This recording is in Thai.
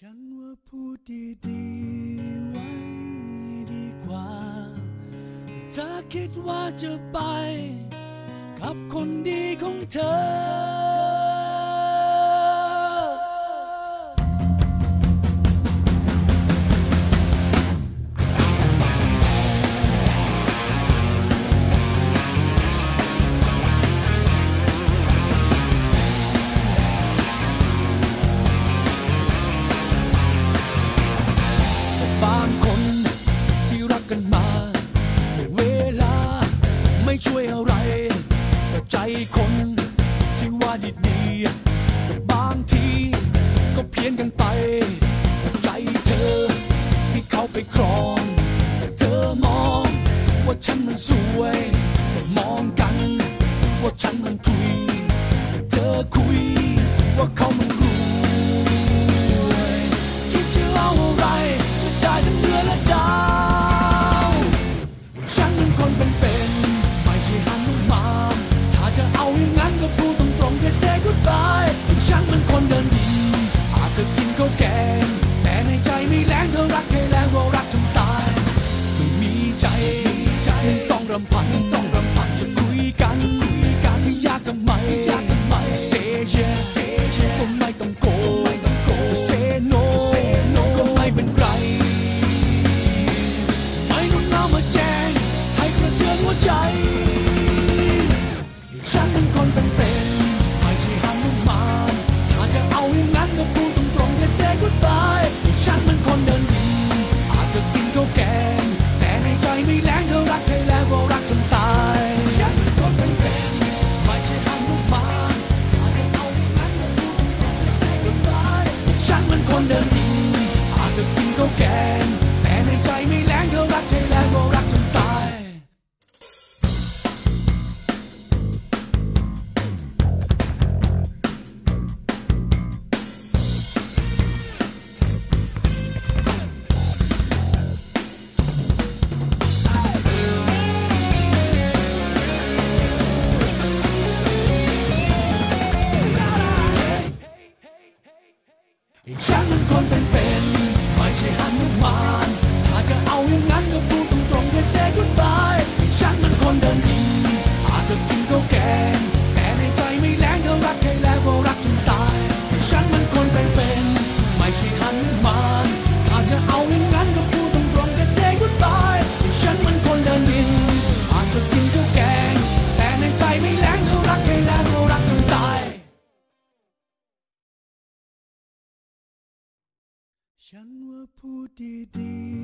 ฉันว่าพูดดีๆไว้ดีกว่า ถ้าคิดว่าจะไป กับคนดีของเธอ กันมา เวลาไม่ช่วยอะไร แต่ใจคนที่ว่าดีๆแต่บางทีก็เพี้ยนกันไป ใจเธอที่เขาไปครองแต่เธอมองว่าฉันมันสวยแต่มองกันว่าฉันมันทุยแต่เธอคุยว่าเขา เขาแกงแต่ในใจไม่แรงเธอรักแค่แรงว่ารักจนตายไม่มีใจใจไม่ต้องรำพันไม่ต้องรำพันจะคุยกันจะคุยกันไม่ยากทำไมยากทำไม say yes say yes ก็ไม่ต้องโกไม่ต้องโก say no say no กินแกงแต่ในใจไม่แรงเธอรักใครแล้วก็รักจนตายฉันเป็นคนเป็นเป็นไม่ใช่หันมานถ้าจะเอาอย่างนั้นก็พูดตรงๆแค่ say goodbye ฉันมันคนเดิมดีอาจจะกินข้าวแกง ฉันเป็นคนเป็นเป็นๆไม่ใช่หันุมาน ถ้าจะเอาอย่างนั้นก็พูด ฉันว่าพูดดี